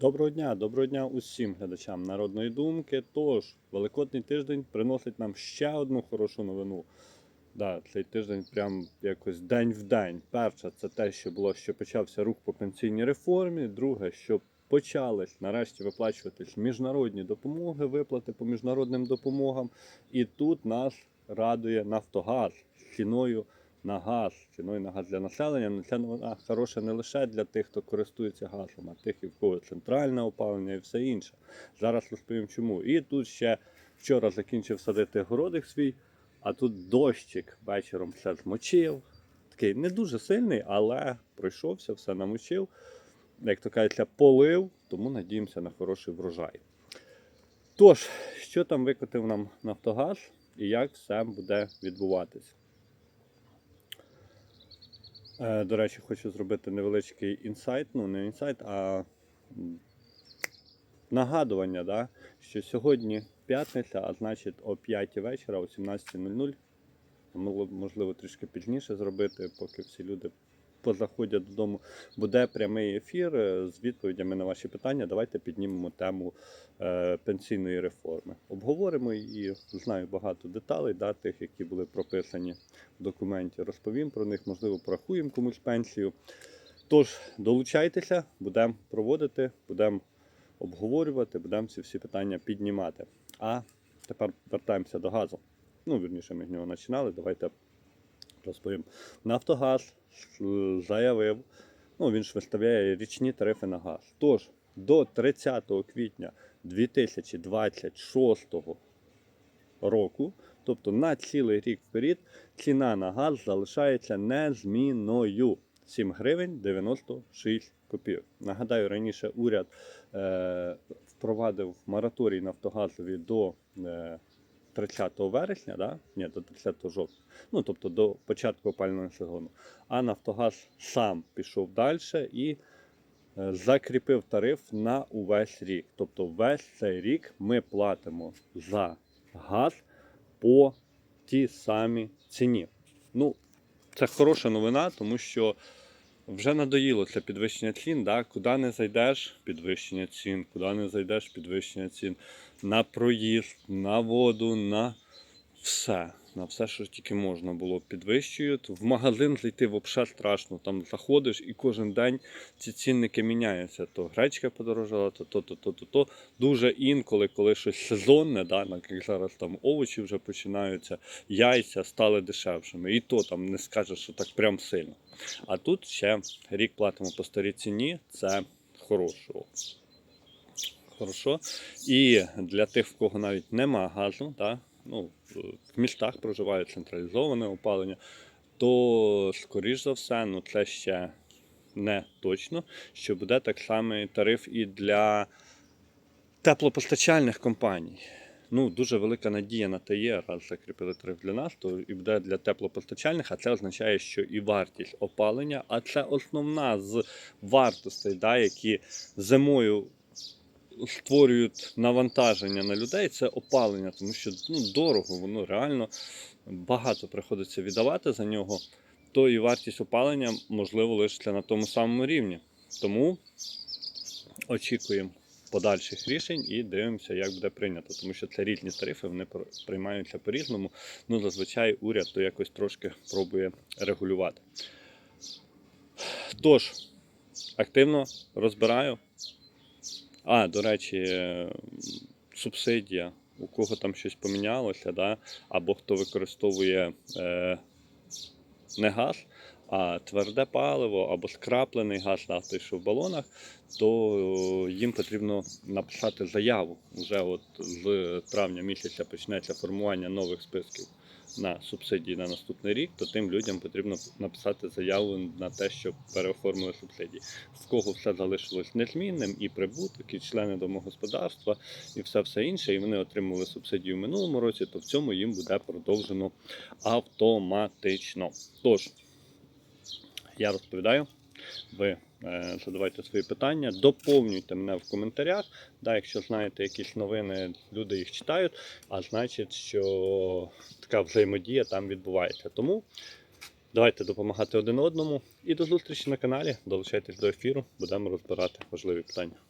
Доброго дня, доброго дня усім глядачам народної думки. Тож, Великодний тиждень приносить нам ще одну хорошу новину. Да, цей тиждень прям якось день в день. Перше, це те, що було, що почався рух по пенсійній реформі. Друге, що почались нарешті виплачуватись міжнародні допомоги, виплати по міжнародним допомогам. І тут нас радує Нафтогаз ціною на газ, ціною на газ для населення. Ну, Ця новина хороша не лише для тих, хто користується газом, а тих, і в кого центральне опалення і все інше. Зараз розповім чому. І тут ще вчора закінчив садити городик свій, а тут дощик вечором все змочив. Такий не дуже сильний, але пройшовся, все намочив. Як то кажеться, полив, тому надіємося на хороший врожай. Тож, що там викотив нам Нафтогаз і як все буде відбуватись? Е, До речі, хочу зробити невеличкий інсайт, ну не інсайт, а нагадування, да, що сьогодні п'ятниця, а значить о 5 вечора, о 17.00, могло можливо трішки пізніше зробити, поки всі люди позаходять додому. Буде прямий ефір е, з відповідями на ваші питання. Давайте піднімемо тему е, пенсійної реформи. Обговоримо її, знаю багато деталей, да, тих, які були прописані в документі. Розповім про них, можливо, порахуємо комусь пенсію. Тож, долучайтеся, будемо проводити, будемо обговорювати, будемо ці всі питання піднімати. А тепер вертаємося до газу. Ну, вірніше, ми з нього починали. Давайте розповім. Нафтогаз е, заявив, ну він ж виставляє річні тарифи на газ. Тож до 30 квітня 2026 року, тобто на цілий рік вперед, ціна на газ залишається незмінною 7 гривень 96 копійок. Nагадаю, раніше уряд е, впровадив мораторій Нафтогазові до е, 30 вересня, да? Ні, до 30 жовтня, ну тобто до початку опалювального сезону. А Нафтогаз сам пішов далі і е, закріпив тариф на увесь рік. Тобто весь цей рік ми платимо за газ по тій самій ціні. Ну, це хороша новина, тому що вже надоїло це підвищення цін. Да? Куди не зайдеш, підвищення цін, куди не зайдеш, підвищення цін на проїзд, на воду, на все. На все, що тільки можна було підвищують. В магазин зайти взагалі страшно. Там заходиш і кожен день ці цінники міняються. То гречка подорожала, то то, то, то, то, то. Дуже інколи, коли щось сезонне, да, як зараз там овочі вже починаються, яйця стали дешевшими. І то там не скажеш, що так прям сильно. А тут ще рік платимо по старій ціні, це хорошо. Хорошо. І для тих, в кого навіть нема газу, да, ну, в містах проживає централізоване опалення, то, скоріш за все, ну це ще не точно, що буде так само тариф і для теплопостачальних компаній. Ну, дуже велика надія на те є, раз закріпили тариф для нас, то і буде для теплопостачальних, а це означає, що і вартість опалення, а це основна з вартостей, да, які зимою створюють навантаження на людей, це опалення, тому що ну, дорого, воно реально багато приходиться віддавати за нього, то і вартість опалення можливо лишиться на тому самому рівні. Тому очікуємо подальших рішень і дивимося, як буде прийнято, тому що це різні тарифи, вони приймаються по-різному. Ну, зазвичай уряд то якось трошки пробує регулювати. Тож, активно розбираю. А, до речі, субсидія. У кого там щось помінялося, да? або хто використовує е, не газ, а тверде паливо, або скраплений газ, да, той, що в балонах, то їм потрібно написати заяву. Вже от з травня місяця почнеться формування нових списків на субсидії на наступний рік, то тим людям потрібно написати заяву на те, щоб переоформили субсидії. В кого все залишилось незмінним, і прибуток, і члени домогосподарства, і все все інше, і вони отримували субсидію в минулому році, то в цьому їм буде продовжено автоматично. Тож, я розповідаю, ви е, задавайте свої питання, доповнюйте мене в коментарях. Да, якщо знаєте якісь новини, люди їх читають, а значить, що така взаємодія там відбувається. Тому давайте допомагати один одному. І до зустрічі на каналі. Долучайтесь до ефіру, будемо розбирати важливі питання.